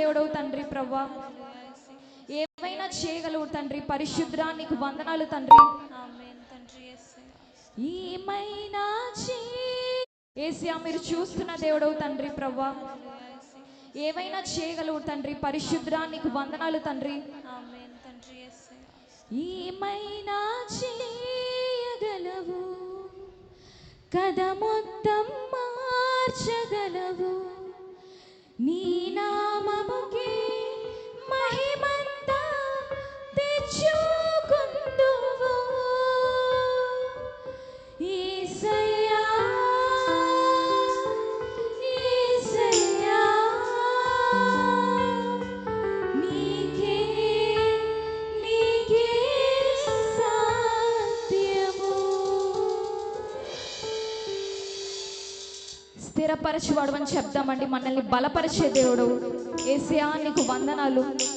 దేవుడవు తండ్రి ప్రవ్వా. ఏమైనా చేయగలవు తండ్రి? పరిశుద్ధ్రా నీకు వందనాలు తండ్రి. ఏమైనా ఏసియా మీరు చూస్తున్న దేవుడవు తండ్రి ప్రవ్వా. ఏమైనా చేయగలవు తండ్రి? పరిశుద్ధ్రా నీకు వందనాలు తండ్రి. ఏమైనా చేయగలవు? కథ మొత్తం మార్చగలవు? నీ నామముకే స్థిరపరచువాడు అని చెప్దామండి. మనల్ని బలపరిచే దేవుడు. ఏసియా నీకు వందనాలు.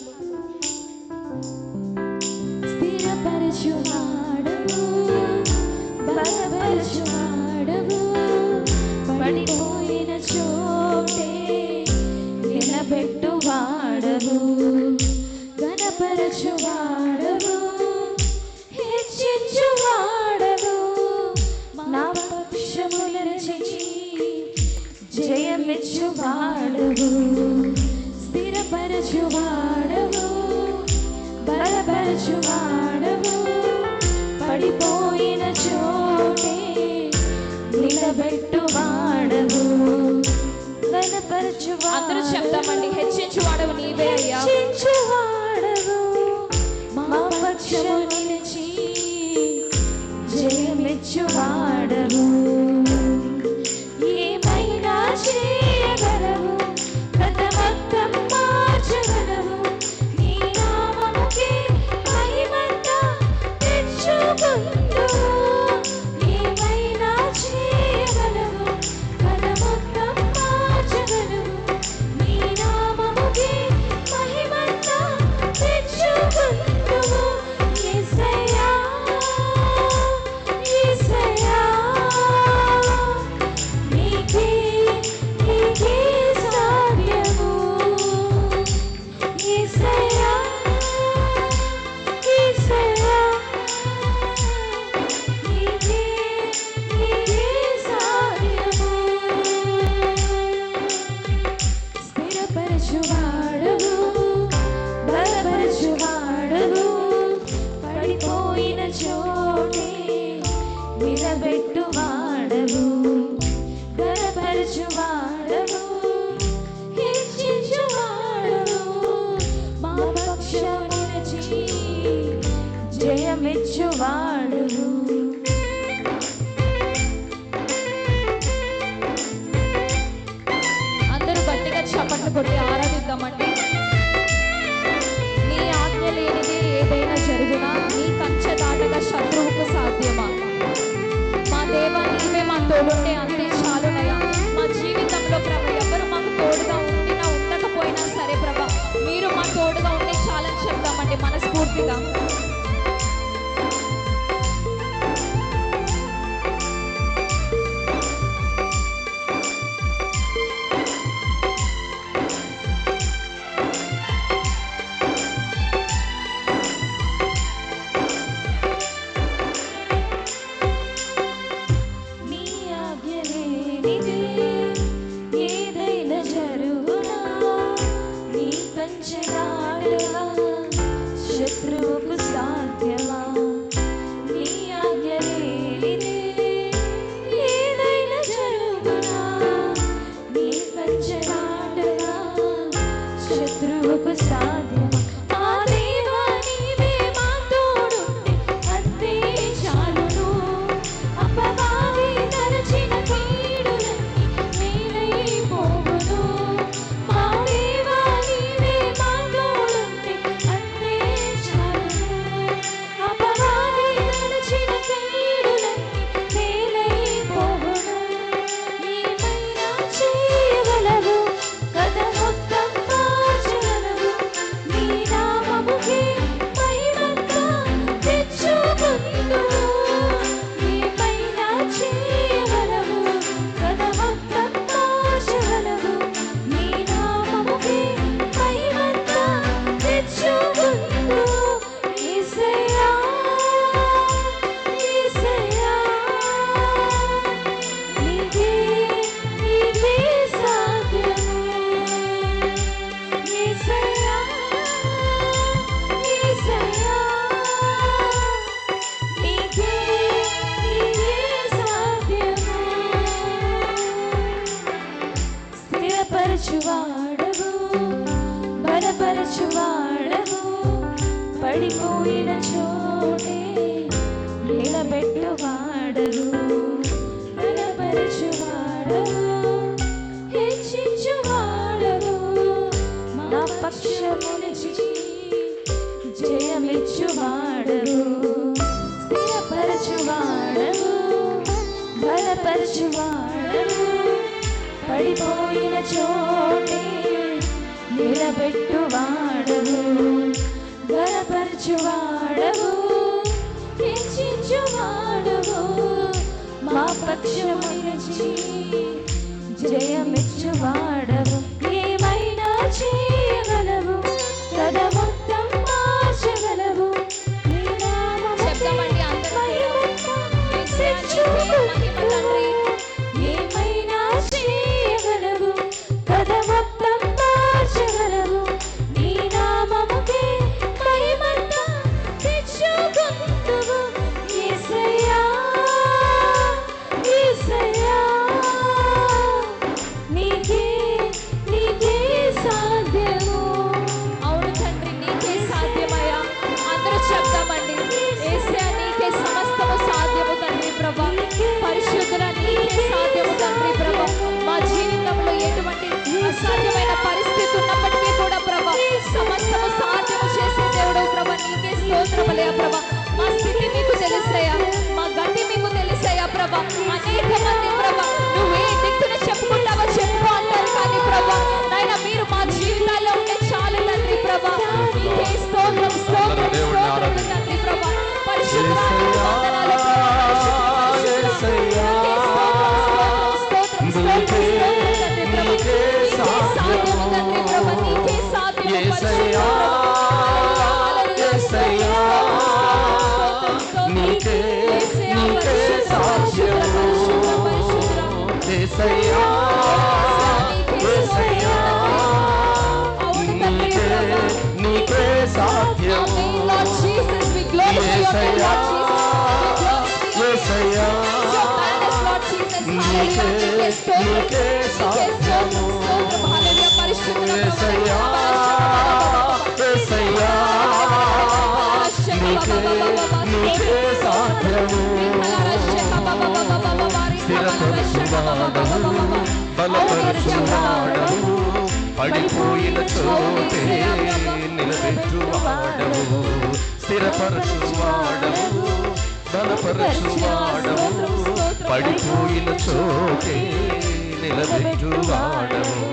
బలపరచువాడవు పడిపోయిన చోటే నిలబెట్టువాడవు గణపరచువాడవు అందరూ చెప్తామండి హెచ్చించువాడవు నీవే అయ్యా. హెచ్చించువాడవు మా పక్షము నిలిచి జయమిచ్చువాడవు. వాడు అందరూ గట్టిగా చప్పట్లు కొట్టి ఆరాధిద్దామండి. నీ ఆజ్ఞ లేనిది ఏదైనా జరుగునా? నీ కంచె దాటగా శత్రువుకు సాధ్యమా? మా దేవా నీవే మా తోడుండే అంతే చాలునయ్యా మా జీవితంలో ప్రభ ఎవరు మాకు తోడుగా ఉండినా ఉండకపోయినా సరే ప్రభ మీరు మా తోడుగా ఉండి చాలని చెప్తామండి మనస్ఫూర్తిగా. శత్రువుకు సాధ్యమా పడిపోయిన చోటే నిలబెట్టువాడవు బలపరచువాడవు హెచ్చించువాడవు మా పక్షము నిలిచి జయమిచ్చువాడవు స్థిరపరచువాడవు బలపరచువాడవు పడిపోయిన చోటే నిలబెట్టువాడవు బలపరచువాడవు హెచ్చించువాడవు మా పక్షము జయమిచ్చువాడవు. ప్రభా అనేక మంది ప్రభా నువ్వే బలపరచువాడవు పడిపోయిన చోటే నిలబెట్టువాడవు స్థిరపరచువాడవు బలపరచువాడవు పడిపోయిన చోటే నిలబెట్టువాడవు.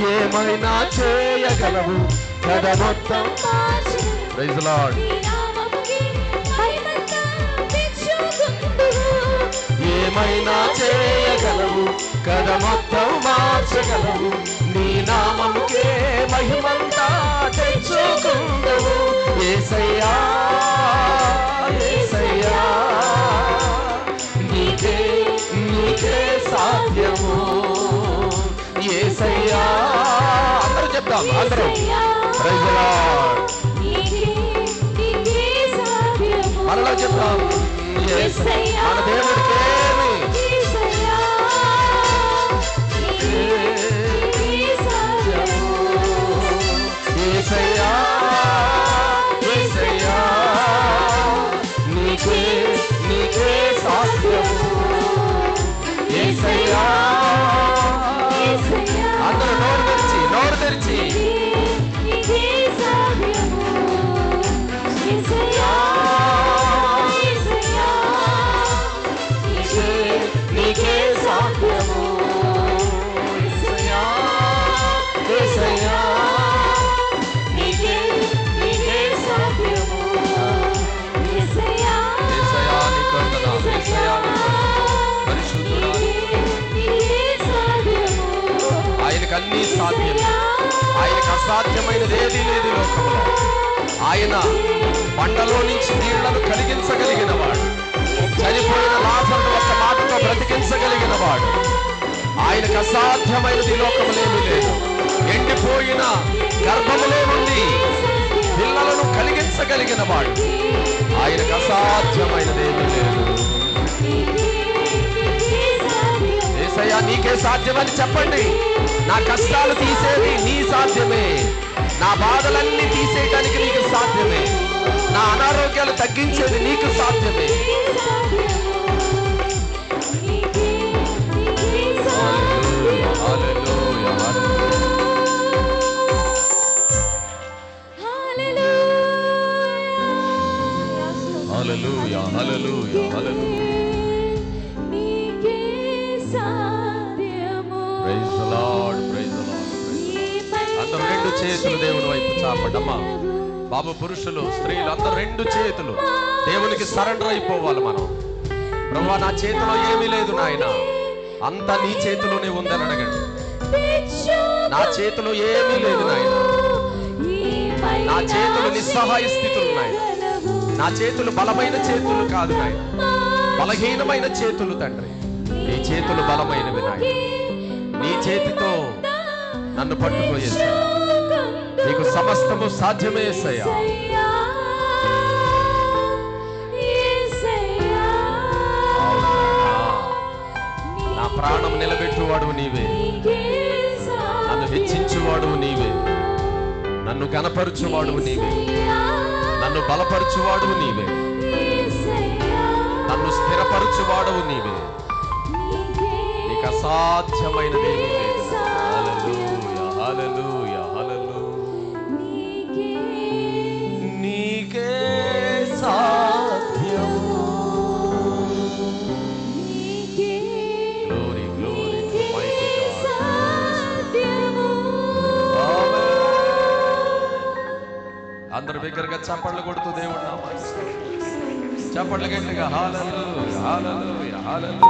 ఏమైనా చేయగలవు? కథ మొత్తం ప్రైజ్ లార్డ్ ఏమైనా చేయగలవు? కథ మొత్తం మార్చగలవు. నీ నామముకే మహిమంతా తెచ్చుకుందవు. ఏసయ్యా ఏసయ్యా. నీకే నీకే సాధ్యము? ఏసయ్యా. అందరూ చెప్తాం అందరూ. ప్రైజ్ లార్డ్ మరలా చెప్తాం. మన దేవుడికి సాధ్యం ఆయనకు అసాధ్యమైనది ఏది లేదు లోకంలో ఆయన పండలో నుంచి నీళ్ళను కలిగించగలిగిన వాడు చనిపోయిన లాజరును ఒక మాటతో బ్రతికించగలిగిన వాడు ఆయనకు అసాధ్యమైనది లోకములేమీ లేదు. ఎండిపోయిన గర్భములో నుండి పిల్లలను కలిగించగలిగిన వాడు ఆయనకు అసాధ్యమైనదేమీ లేదు. ఏసయ్యా నీకే సాధ్యమని చెప్పండి. నా కష్టాలు తీసేది నీ సాధ్యమే. నా బాధలన్నీ తీసేయటానికి నీకు సాధ్యమే. అనారోగ్యాలు తగ్గించేది నీకు సాధ్యమే. హల్లెలూయా, హల్లెలూయా, హల్లెలూయా. Praise అందరూ రెండు చేతులు దేవుని వైపు చాపడమ్మా. బాబు పురుషులు స్త్రీలు అందరూ రెండు చేతులు. దేవునికి సరెండర్ అయిపోవాలి మనం. ప్రభు నా చేతిలో ఏమీ లేదు నాయన. అంతా నీ చేతిలోనే ఉందని అడగండి. నా చేతిలో ఏమీ లేదు నాయన. నా చేతులు నిస్సహాయ స్థితులు నాయన. నా చేతులు బలమైన చేతులు కాదు నాయన. బలహీనమైన చేతులు తండ్రి. నీ చేతులు బలమైనవి నాయన. నీ చేతితో నన్ను పట్టుకోయేసా నీకు సమస్తము సాధ్యమే ఏసయ్యా. నా ప్రాణం నిలబెట్టువాడు నీవే. నన్ను హెచ్చించువాడు నీవే. నన్ను కనపరుచువాడు నీవే. నన్ను బలపరుచువాడు నీవే. నన్ను స్థిరపరచువాడు నీవే. నీకే సాధ్యము. గాడ్ ఆమేన్ అందరూ బిగ్గరగా చప్పట్లు కొడుతూ దేవుడు నామాన్ని చప్పట్లు గట్టిగా హాలలు హాలలు హాలలు